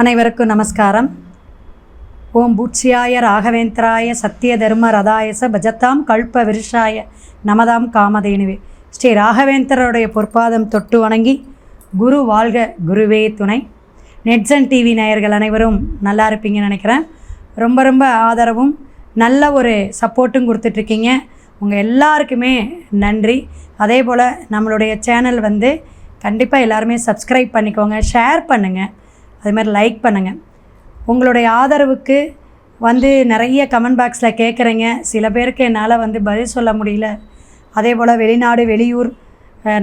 அனைவருக்கும் நமஸ்காரம். ஓம் பூட்சியாய ராகவேந்திராய சத்திய தர்ம ரதாயச பஜத்தாம் கல்ப விருஷாய நமதாம் காமதேனுவே. ஸ்ரீ ராகவேந்திரருடைய பொற்பாதம் தொட்டு வணங்கி குரு வாழ்க குருவே துணை. நெட்சன் டிவி நேயர்கள் அனைவரும் நல்லா இருப்பீங்கன்னு நினைக்கிறேன். ரொம்ப ரொம்ப ஆதரவும் நல்ல ஒரு சப்போர்ட்டும் கொடுத்துட்ருக்கீங்க. உங்கள் எல்லாருக்குமே நன்றி. அதே போல் நம்மளுடைய சேனல் வந்து கண்டிப்பாக எல்லாருமே சப்ஸ்கிரைப் பண்ணிக்கோங்க ஷேர் பண்ணுங்கள் அது மாதிரி லைக் பண்ணுங்கள் உங்களுடைய ஆதரவுக்கு வந்து நிறைய கமெண்ட் பாக்ஸில் கேட்குறீங்க சில பேருக்கு என்னால் வந்து பதில் சொல்ல முடியல. அதே போல் வெளிநாடு வெளியூர்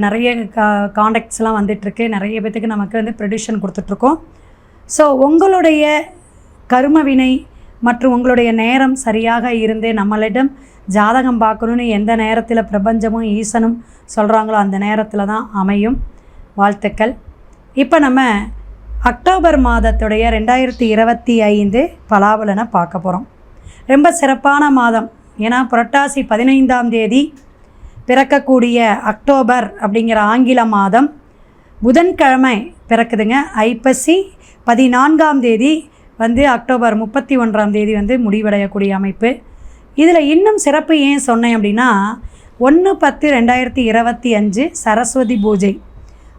நிறைய கா காண்டாக்ட்ஸ்லாம் வந்துட்டுருக்கு. நிறைய பேத்துக்கு நமக்கு வந்து ப்ரொடியூஷன் கொடுத்துட்ருக்கோம் ஸோ உங்களுடைய கரும வினை மற்றும் உங்களுடைய நேரம் சரியாக இருந்து நம்மளிடம் ஜாதகம் பார்க்கணுன்னு எந்த நேரத்தில் பிரபஞ்சமும் ஈசனும் சொல்கிறாங்களோ அந்த நேரத்தில் தான் அமையும். வாழ்த்துக்கள். இப்போ நம்ம அக்டோபர் மாதத்துடைய ரெண்டாயிரத்தி இருபத்தி ஐந்து பலாபலனை பார்க்க போகிறோம் ரொம்ப சிறப்பான மாதம். ஏன்னா புரட்டாசி பதினைந்தாம் தேதி பிறக்கக்கூடிய அக்டோபர் அப்படிங்கிற ஆங்கில மாதம் புதன்கிழமை பிறக்குதுங்க. ஐப்பசி பதினான்காம் தேதி வந்து அக்டோபர் முப்பத்தி ஒன்றாம் தேதி வந்து முடிவடையக்கூடிய அமைப்பு. இதில் இன்னும் சிறப்பு ஏன் சொன்னேன் அப்படின்னா ஒன்று பத்து ரெண்டாயிரத்தி இருபத்தி அஞ்சு சரஸ்வதி பூஜை.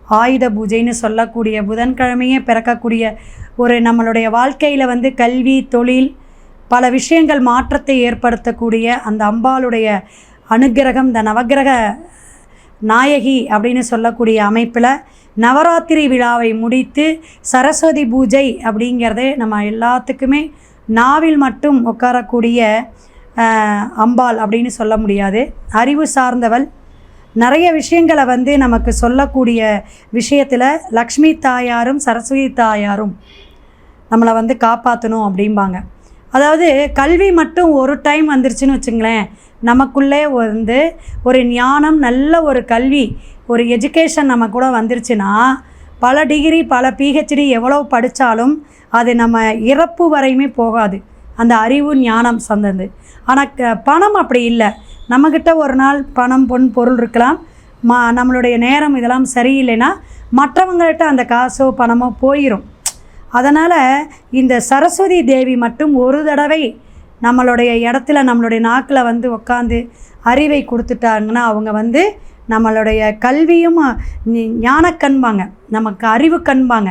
ஆயுத பூஜைன்னு சொல்லக்கூடிய புதன்கிழமையே பிறக்கக்கூடிய ஒரு நம்மளுடைய வாழ்க்கையில் வந்து கல்வி தொழில் பல விஷயங்கள் மாற்றத்தை ஏற்படுத்தக்கூடிய அந்த அம்பாளுடைய அனுக்கிரகம் இந்த நவக்கிரக நாயகி அப்படின்னு சொல்லக்கூடிய அமைப்பில் நவராத்திரி விழாவை முடித்து சரஸ்வதி பூஜை அப்படிங்கிறது நம்ம எல்லாத்துக்குமே நாவில் மட்டும் உட்காரக்கூடிய அம்பாள் அப்படின்னு சொல்ல முடியாது. அறிவு சார்ந்தவள் நிறைய விஷயங்களை வந்து நமக்கு சொல்லக்கூடிய விஷயத்தில் லக்ஷ்மி தாயாரும் சரஸ்வதி தாயாரும் நம்மளை வந்து காப்பாற்றணும் அப்படிம்பாங்க. அதாவது கல்வி மட்டும் ஒரு டைம் வந்துருச்சுன்னு வச்சுங்களேன் நமக்குள்ளே வந்து ஒரு ஞானம் நல்ல ஒரு கல்வி ஒரு எஜுகேஷன் நம்ம கூட வந்துருச்சுன்னா பல டிகிரி பல பிஹெச்டி எவ்வளோ படித்தாலும் அது நம்ம இறப்பு வரையுமே போகாது. அந்த அறிவு ஞானம் சந்தது ஆனால் க- பணம் அப்படி இல்லை. நம்மக்கிட்ட ஒரு நாள் பணம் பொன் பொருள் இருக்கலாம். மா நம்மளுடைய நேரம் இதெல்லாம் சரியில்லைன்னா மற்றவங்கள்ட்ட அந்த காசோ பணமோ போயிடும் அதனால் இந்த சரஸ்வதி தேவி மட்டும் ஒரு தடவை நம்மளுடைய இடத்துல நம்மளுடைய நாக்கில் வந்து உட்காந்து அறிவை கொடுத்துட்டாங்கன்னா அவங்க வந்து நம்மளுடைய கல்வியும் ஞானக்கண்பாங்க நமக்கு அறிவு கண்பாங்க.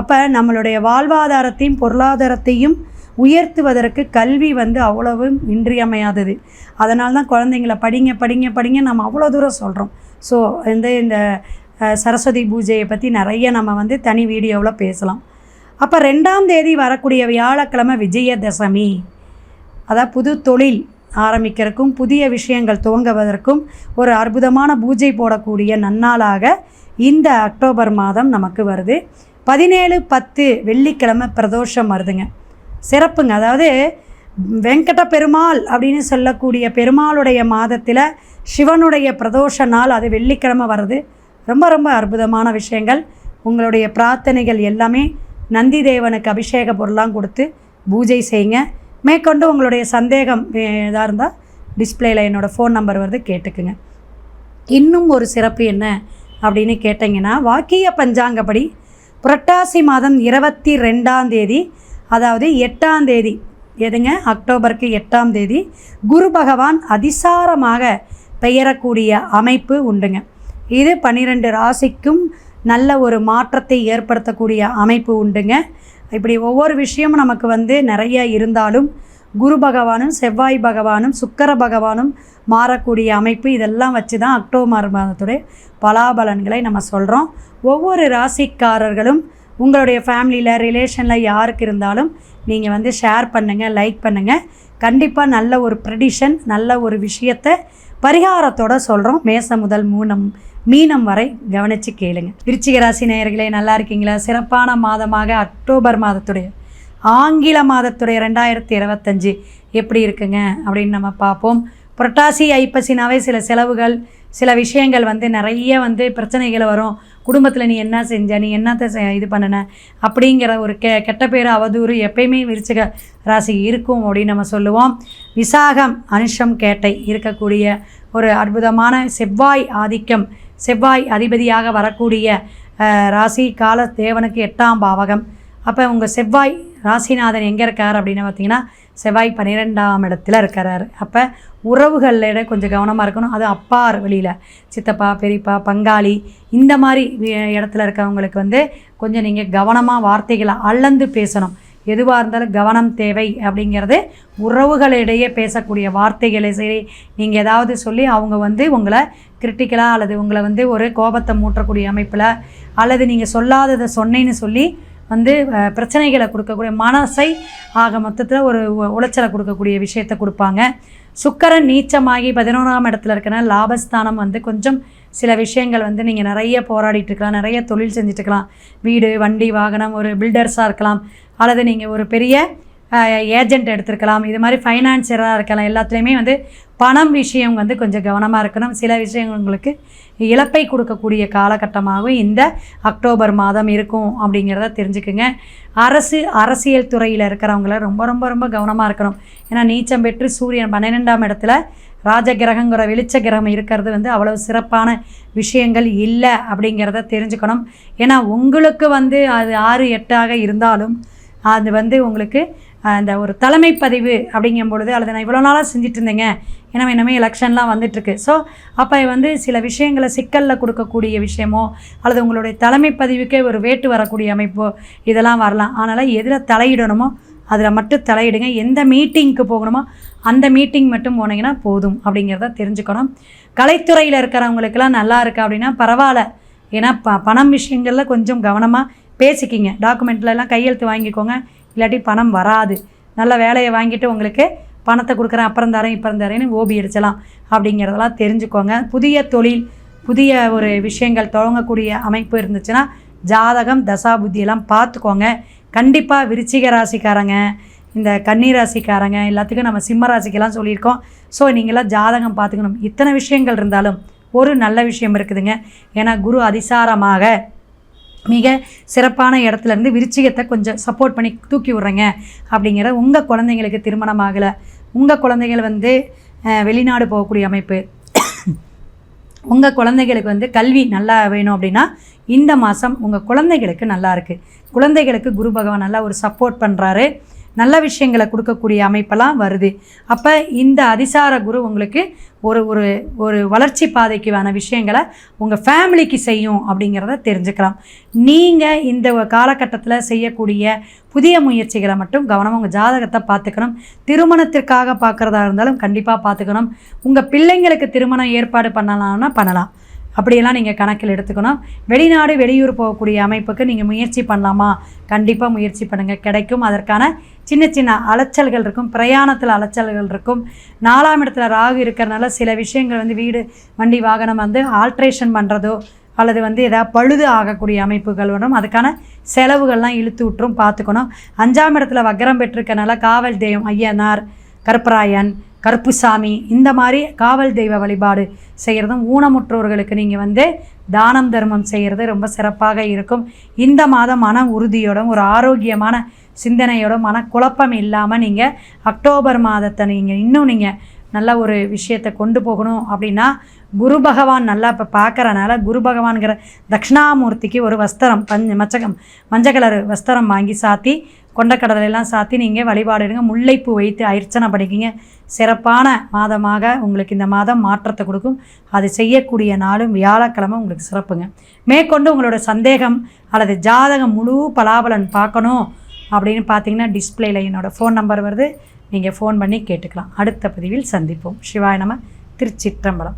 அப்போ நம்மளுடைய வாழ்வாதாரத்தையும் பொருளாதாரத்தையும் உயர்த்துவதற்கு கல்வி வந்து அவ்வளவு இன்றியமையாதது. அதனால தான் குழந்தைங்கள படிங்க படிங்க படிங்க நம்ம அவ்வளோ தூரம் சொல்கிறோம் ஸோ இந்த இந்த சரஸ்வதி பூஜையை பற்றி நிறைய நம்ம வந்து தனி வீடியோவில் பேசலாம். அப்போ ரெண்டாம் தேதி வரக்கூடிய வியாழக்கிழமை விஜயதசமி. அதாவது புது தொழில் ஆரம்பிக்கிறதுக்கும் புதிய விஷயங்கள் துவங்குவதற்கும் ஒரு அற்புதமான பூஜை போடக்கூடிய நன்னாளாக இந்த அக்டோபர் மாதம் நமக்கு வருது. பதினேழு பத்து வெள்ளிக்கிழமை பிரதோஷம் வருதுங்க. சிறப்புங்க. அதாவது வெங்கட பெருமாள் அப்படின்னு சொல்லக்கூடிய பெருமாளுடைய மாதத்தில் சிவனுடைய பிரதோஷ நாள் அது வெள்ளிக்கிழமை வருது ரொம்ப ரொம்ப அற்புதமான விஷயங்கள். உங்களுடைய பிரார்த்தனைகள் எல்லாமே நந்தி தேவனுக்கு அபிஷேக பொருளாம் கொடுத்து பூஜை செய்யுங்க. மேற்கொண்டு உங்களுடைய சந்தேகம் இதாக இருந்தால் டிஸ்பிளேயில் என்னோடய ஃபோன் நம்பர் வருது கேட்டுக்குங்க. இன்னும் ஒரு சிறப்பு என்ன அப்படின்னு கேட்டிங்கன்னா வாக்கிய பஞ்சாங்கப்படி புரட்டாசி மாதம் இருபத்தி ரெண்டாம் தேதி அதாவது எட்டாம் தேதி எதுங்க? அக்டோபருக்கு எட்டாம் தேதி குரு பகவான் அதிசாரமாக பெயரக்கூடிய அமைப்பு உண்டுங்க. இது பன்னிரெண்டு ராசிக்கும் நல்ல ஒரு மாற்றத்தை ஏற்படுத்தக்கூடிய அமைப்பு உண்டுங்க. இப்படி ஒவ்வொரு விஷயமும் நமக்கு வந்து நிறைய இருந்தாலும் குரு பகவானும் செவ்வாய் பகவானும் சுக்கர பகவானும் மாறக்கூடிய அமைப்பு இதெல்லாம் வச்சு தான் அக்டோபர் மாதத்துடைய பலாபலன்களை நம்ம சொல்கிறோம் ஒவ்வொரு ராசிக்காரர்களும் உங்களுடைய ஃபேமிலியில் ரிலேஷனில் யாருக்கு இருந்தாலும் நீங்கள் வந்து ஷேர் பண்ணுங்கள் லைக் பண்ணுங்கள் கண்டிப்பாக நல்ல ஒரு ப்ரெடிஷன் நல்ல ஒரு விஷயத்தை பரிகாரத்தோட சொல்கிறோம் மேசம் முதல் மூணம் மீனம் வரை கவனித்து கேளுங்க. விருச்சிக ராசி நேயர்களே நல்லா இருக்கீங்களா? சிறப்பான மாதமாக அக்டோபர் மாதத்துடைய ஆங்கில மாதத்துடைய ரெண்டாயிரத்தி இருபத்தஞ்சு எப்படி இருக்குங்க அப்படின்னு நம்ம பார்ப்போம். புரட்டாசி ஐப்பசினாவே சில செலவுகள் சில விஷயங்கள் வந்து நிறைய வந்து பிரச்சனைகள் வரும். குடும்பத்தில் நீ என்ன செஞ்ச நீ என்னத்தை செ- இது பண்ணின? அப்படிங்கிற ஒரு கெ கெட்ட பேர் அவதூறு எப்பயுமே விரிச்சக ராசி இருக்கும் அப்படின்னு நம்ம சொல்லுவோம். விசாகம் அனுஷம் கேட்டை இருக்கக்கூடிய ஒரு அற்புதமான செவ்வாய் ஆதிக்கம் செவ்வாய் அதிபதியாக வரக்கூடிய ராசி கால தேவனுக்கு எட்டாம் பாவகம். அப்போ உங்கள் செவ்வாய் ராசிநாதன் எங்கே இருக்கார் அப்படின்னு பார்த்தீங்கன்னா செவ்வாய் பன்னிரெண்டாம் இடத்துல இருக்கிறார் அப்போ உறவுகளில் கொஞ்சம் கவனமாக இருக்கணும். அது அப்பார் வழியில் சித்தப்பா பெரியப்பா பங்காளி இந்த மாதிரி இடத்துல இருக்கவங்களுக்கு வந்து கொஞ்சம் நீங்கள் கவனமாக வார்த்தைகளை அளந்து பேசணும். எதுவாக இருந்தாலும் கவனம் தேவை அப்படிங்கிறது உறவுகளிடையே பேசக்கூடிய வார்த்தைகளை சரி. நீங்கள் ஏதாவது சொல்லி அவங்க வந்து உங்களை கிரிட்டிக்கலாக அல்லது உங்களை வந்து ஒரு கோபத்தை மூட்டக்கூடிய அமைப்பில் அல்லது நீங்கள் சொல்லாததை சொன்னேன்னு சொல்லி வந்து பிரச்சனைகளை கொடுக்கக்கூடிய மனசை ஆக மொத்தத்தில் ஒரு உளைச்சலை கொடுக்கக்கூடிய விஷயத்தை கொடுப்பாங்க. சுக்கரன் நீச்சமாகி பதினோராம் இடத்துல இருக்கிற லாபஸ்தானம் வந்து கொஞ்சம் சில விஷயங்கள் வந்து நீங்கள் நிறைய போராடிட்டு இருக்கலாம் நிறைய தொழில் செஞ்சுட்டு இருக்கலாம். வீடு வண்டி வாகனம் ஒரு பில்டர்ஸாக இருக்கலாம். அல்லது நீங்கள் ஒரு பெரிய ஏஜென்ட் எடுத்திருக்கலாம். இது மாதிரி ஃபைனான்சியராக இருக்கலாம். எல்லாத்துலேயுமே வந்து பணம் விஷயம் வந்து கொஞ்சம் கவனமாக இருக்கணும். சில விஷயங்கள் உங்களுக்கு இழப்பை கொடுக்கக்கூடிய காலகட்டமாகவும் இந்த அக்டோபர் மாதம் இருக்கும் அப்படிங்கிறத தெரிஞ்சுக்குங்க. அரசு அரசியல் துறையில் இருக்கிறவங்கள ரொம்ப ரொம்ப ரொம்ப கவனமாக இருக்கணும். ஏன்னா நீச்சம் பெற்று சூரியன் பன்னிரெண்டாம் இடத்துல ராஜகிரகங்கிற வெளிச்ச கிரகம் இருக்கிறது வந்து அவ்வளவு சிறப்பான விஷயங்கள் இல்லை அப்படிங்கிறத தெரிஞ்சுக்கணும். ஏன்னா உங்களுக்கு வந்து அது ஆறு எட்டாக இருந்தாலும் அது வந்து உங்களுக்கு அந்த ஒரு தலைமை பதிவு அப்படிங்கும் பொழுது அல்லது நான் இவ்வளோ நாளாக செஞ்சுட்டு இருந்தேங்க ஏன்னா இனிமேல் எலெக்ஷன்லாம் வந்துட்டுருக்கு. ஸோ அப்போ வந்து சில விஷயங்களை சிக்கலில் கொடுக்கக்கூடிய விஷயமோ அல்லது உங்களுடைய தலைமை பதிவுக்கே ஒரு வேட்டு வரக்கூடிய அமைப்போ இதெல்லாம் வரலாம். அதனால் எதில் தலையிடணுமோ அதில் மட்டும் தலையிடுங்க. எந்த மீட்டிங்க்கு போகணுமோ அந்த மீட்டிங் மட்டும் போனீங்கன்னா போதும் அப்படிங்கிறத தெரிஞ்சுக்கணும். கலைத்துறையில் இருக்கிறவங்களுக்கெல்லாம் நல்லா இருக்கு அப்படின்னா பரவாயில்ல. ஏன்னா ப பணம் விஷயங்களில் கொஞ்சம் கவனமாக பேசிக்கிங்க. டாக்குமெண்ட்லலாம் கையெழுத்து வாங்கிக்கோங்க. இல்லாட்டி பணம் வராது. நல்ல வேலையை வாங்கிட்டு உங்களுக்கு பணத்தை கொடுக்குறேன் அப்புறம் தரேன் இப்போ தரேன்னு ஓபி அடிச்சலாம் அப்படிங்கிறதெல்லாம் தெரிஞ்சுக்கோங்க. புதிய தொழில் புதிய ஒரு விஷயங்கள் தொடங்கக்கூடிய அமைப்பு இருந்துச்சுன்னா ஜாதகம் தசா புத்தியெல்லாம் பார்த்துக்கோங்க. கண்டிப்பாக விருச்சிக ராசிக்காரங்க இந்த கன்னி ராசிக்காரங்க எல்லாத்துக்கும் நம்ம சிம்ம ராசிக்கெல்லாம் சொல்லியிருக்கோம். ஸோ நீங்களாம் ஜாதகம் பார்த்துக்கணும். இத்தனை விஷயங்கள் இருந்தாலும் ஒரு நல்ல விஷயம் இருக்குதுங்க. ஏன்னா குரு அதிசாரமாக மிக சிறப்பான இடத்துலேருந்து விருச்சிகத்தை கொஞ்சம் சப்போர்ட் பண்ணி தூக்கி விட்றேங்க அப்படிங்கிற உங்கள் குழந்தைங்களுக்கு திருமணம் ஆகலை. உங்கள் குழந்தைகள் வந்து வெளிநாடு போகக்கூடிய அமைப்பு. உங்கள் குழந்தைகளுக்கு வந்து கல்வி நல்லா வேணும் அப்படின்னா இந்த மாதம் உங்கள் குழந்தைகளுக்கு நல்லா இருக்குது குழந்தைகளுக்கு குரு பகவான் நல்லா ஒரு சப்போர்ட் பண்ணுறாரு நல்ல விஷயங்களை கொடுக்கக்கூடிய அமைப்பெல்லாம் வருது. அப்போ இந்த அதிசார குரு உங்களுக்கு ஒரு ஒரு ஒரு வளர்ச்சி பாதைக்கான விஷயங்களை உங்கள் ஃபேமிலிக்கு செய்யும் அப்படிங்கிறத தெரிஞ்சுக்கலாம். நீங்கள் இந்த காலகட்டத்தில் செய்யக்கூடிய புதிய முயற்சிகளை மட்டும் கவனமாக உங்கள் ஜாதகத்தை பார்த்துக்கணும். திருமணத்திற்காக பார்க்குறதா இருந்தாலும் கண்டிப்பாக பார்த்துக்கணும். உங்கள் பிள்ளைங்களுக்கு திருமணம் ஏற்பாடு பண்ணலாம்னா பண்ணலாம். அப்படியெல்லாம் நீங்கள் கணக்கில் எடுத்துக்கணும். வெளிநாடு வெளியூர் போகக்கூடிய அமைப்புக்கு நீங்கள் முயற்சி பண்ணலாமா? கண்டிப்பாக முயற்சி பண்ணுங்கள் கிடைக்கும். அதற்கான சின்ன சின்ன அலைச்சல்கள் இருக்கும். பிரயாணத்தில் அலைச்சல்கள் இருக்கும். நாலாம் இடத்துல ராகு இருக்கிறனால சில விஷயங்கள் வந்து வீடு வண்டி வாகனம் வந்து ஆல்ட்ரேஷன் பண்ணுறதோ அல்லது வந்து எதாவது பழுது ஆகக்கூடிய அமைப்புகள் வரும். அதுக்கான செலவுகள்லாம் இழுத்து விட்டுரும். பார்த்துக்கணும். அஞ்சாம் இடத்துல வக்கரம் பெற்றிருக்கனால காவல் தெய்வம் ஐயனார் கருப்பராயன் கருப்புசாமி இந்த மாதிரி காவல் தெய்வ வழிபாடு செய்கிறதும் ஊனமுற்றோர்களுக்கு நீங்கள் வந்து தானம் தர்மம் செய்கிறது ரொம்ப சிறப்பாக இருக்கும். இந்த மாதம் மன உறுதியோடும் ஒரு ஆரோக்கியமான சிந்தனையோட மனக்குழப்பம் இல்லாமல் நீங்கள் அக்டோபர் மாதத்தை நீங்கள் இன்னும் நீங்கள் நல்ல ஒரு விஷயத்தை கொண்டு போகணும் அப்படின்னா குரு பகவான் நல்லா இப்போ பார்க்குறனால குரு பகவான்கிற தட்சிணாமூர்த்திக்கு ஒரு வஸ்திரம் பஞ்ச மச்சகம் மஞ்சள் கலர் வஸ்திரம் வாங்கி சாத்தி கொண்டக்கடலையெல்லாம் சாத்தி நீங்கள் வழிபாடுங்க முல்லைப்பூ வைத்து அர்ச்சனை பண்ணிக்கிங்க. சிறப்பான மாதமாக உங்களுக்கு இந்த மாதம் மாற்றத்தை கொடுக்கும். அது செய்யக்கூடிய நாளும் வியாழக்கிழமை உங்களுக்கு சிறப்புங்க. மேற்கொண்டு உங்களோட சந்தேகம் அல்லது ஜாதகம் முழு பலாபலன் பார்க்கணும் அப்படின்னு பார்த்தீங்கன்னா டிஸ்பிளேல என்னோட ஃபோன் நம்பர் வருது. நீங்கள் ஃபோன் பண்ணி கேட்டுக்கலாம். அடுத்த பதிவில் சந்திப்போம். சிவாய நம்ம திருச்சிற்றம்பலம்.